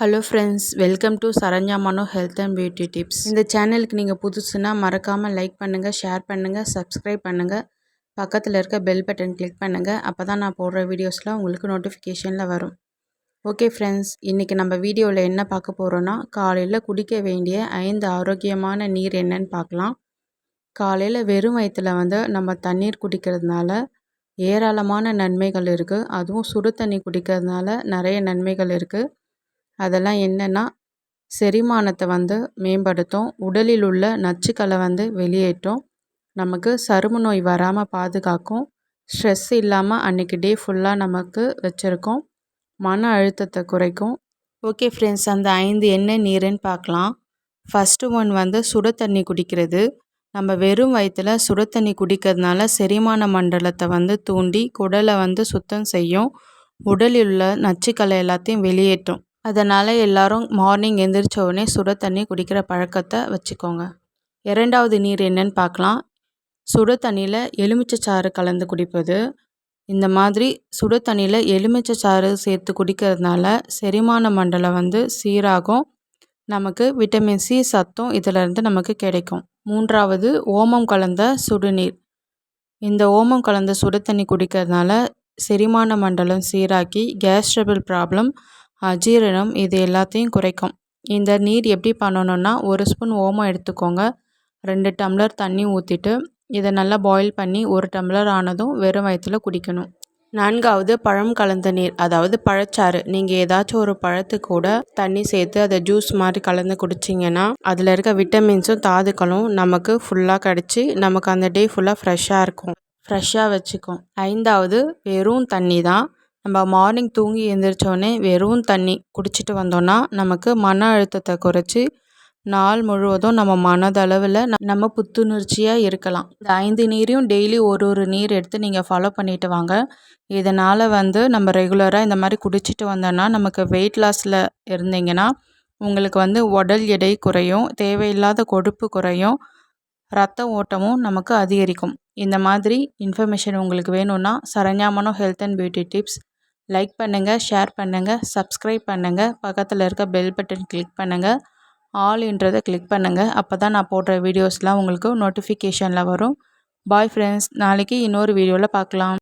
Hello friends welcome to Saranya Mano health and beauty tips இந்த சேனலுக்கு நீங்கள் புதுசுனா மறக்காமல் லைக் பண்ணுங்கள் ஷேர் பண்ணுங்கள் சப்ஸ்கிரைப் பண்ணுங்கள் பக்கத்தில் இருக்க பெல் பட்டன் கிளிக் பண்ணுங்கள் அப்போ தான் நான் போடுற வீடியோஸ்லாம் உங்களுக்கு நோட்டிஃபிகேஷனில் வரும். ஓகே ஃப்ரெண்ட்ஸ் இன்றைக்கி நம்ம வீடியோவில் என்ன பார்க்க போகிறோன்னா காலையில் குடிக்க வேண்டிய ஐந்து ஆரோக்கியமான நீர் என்னன்னு பார்க்கலாம். காலையில் வெறும் வயிற்றில் வந்து நம்ம தண்ணீர் குடிக்கிறதுனால ஏராளமான நன்மைகள் இருக்குது அதுவும் சுடு தண்ணி குடிக்கிறதுனால நிறைய நன்மைகள் இருக்குது அதெல்லாம் என்னென்னா செரிமானத்தை வந்து மேம்படுத்தும். உடலில் உள்ள நச்சுக்களை வந்து வெளியேற்றும். நமக்கு சரும நோய் வராமல் பாதுகாக்கும். ஸ்ட்ரெஸ் இல்லாமல் அன்றைக்கி டே ஃபுல்லாக நமக்கு வச்சுருக்கோம். மன அழுத்தத்தை குறைக்கும். ஓகே ஃப்ரெண்ட்ஸ் அந்த ஐந்து என்ன நீருன்னு பார்க்கலாம். ஃபஸ்ட்டு ஒன் வந்து சுட தண்ணி குடிக்கிறது. நம்ம வெறும் வயிற்றில் சுட தண்ணி குடிக்கிறதுனால செரிமான மண்டலத்தை வந்து தூண்டி குடலை வந்து சுத்தம் செய்யும். உடலில் உள்ள நச்சுக்களை எல்லாத்தையும் வெளியேற்றும். அதனால் எல்லோரும் மார்னிங் எந்திரிச்ச உடனே சுட தண்ணி குடிக்கிற பழக்கத்தை வச்சுக்கோங்க. இரண்டாவது நீர் என்னன்னு பார்க்கலாம். சுட தண்ணியில் எலுமிச்சை சாறு கலந்து குடிப்பது. இந்த மாதிரி சுட தண்ணியில் எலுமிச்சை சாறு சேர்த்து குடிக்கிறதுனால செரிமான மண்டலம் வந்து சீராகும். நமக்கு விட்டமின் சி சத்தும் இதிலிருந்து நமக்கு கிடைக்கும். மூன்றாவது ஓமம் கலந்த சுடுநீர். இந்த ஓமம் கலந்த சுடு தண்ணி குடிக்கிறதுனால செரிமான மண்டலம் சீராக்கி கேஸ் ட்ரபிள் ப்ராப்ளம் அஜீரணம் இது எல்லாத்தையும் குறைக்கும். இந்த நீர் எப்படி பண்ணணும்னா ஒரு ஸ்பூன் ஓமம் எடுத்துக்கோங்க. ரெண்டு டம்ளர் தண்ணி ஊற்றிட்டு இதை நல்லா பாயில் பண்ணி ஒரு டம்ளர் ஆனதும் வெறும் வயிற்றில் குடிக்கணும். நான்காவது பழம் கலந்த நீர் அதாவது பழச்சாறு. நீங்கள் ஏதாச்சும் ஒரு பழத்து கூட தண்ணி சேர்த்து அதை ஜூஸ் மாதிரி கலந்து குடிச்சிங்கன்னா அதில் இருக்க விட்டமின்ஸும் தாதுக்களும் நமக்கு ஃபுல்லாக கிடச்சி நமக்கு அந்த டே ஃபுல்லாக ஃப்ரெஷ்ஷாக இருக்கும். ஃப்ரெஷ்ஷாக வச்சுக்கும். ஐந்தாவது வெறும் தண்ணி தான். நம்ம மார்னிங் தூங்கி எழுந்திரிச்சோடனே வெறும் தண்ணி குடிச்சிட்டு வந்தோன்னா நமக்கு மன அழுத்தத்தை குறைச்சி நாள் முழுவதும் நம்ம மனதளவில் நம்ம புத்துணர்ச்சியாக இருக்கலாம். இந்த ஐந்து நீரையும் டெய்லி ஒரு ஒரு நீர் எடுத்து நீங்கள் ஃபாலோ பண்ணிட்டு வாங்க. இதனால் வந்து நம்ம ரெகுலராக இந்த மாதிரி குடிச்சிட்டு வந்தோன்னா நமக்கு வெயிட் லாஸில் இருந்தீங்கன்னா உங்களுக்கு வந்து உடல் எடை குறையும் தேவையில்லாத கொழுப்பு குறையும் ரத்த ஓட்டமும் நமக்கு அதிகரிக்கும். இந்த மாதிரி இன்ஃபர்மேஷன் உங்களுக்கு வேணும்னா சரண்யாமனோ health and beauty tips like பண்ணுங்கள் ஷேர் பண்ணுங்கள் சப்ஸ்கிரைப் பண்ணுங்கள் பக்கத்தில் இருக்க பெல் பட்டன் கிளிக் பண்ணுங்கள் ஆல்ன்றதை கிளிக் பண்ணுங்கள் அப்போ தான் நான் போடுற வீடியோஸ்லாம் உங்களுக்கு நோட்டிஃபிகேஷனில் வரும். பாய் ஃப்ரெண்ட்ஸ் நாளைக்கு இன்னொரு வீடியோவில் பார்க்கலாம்.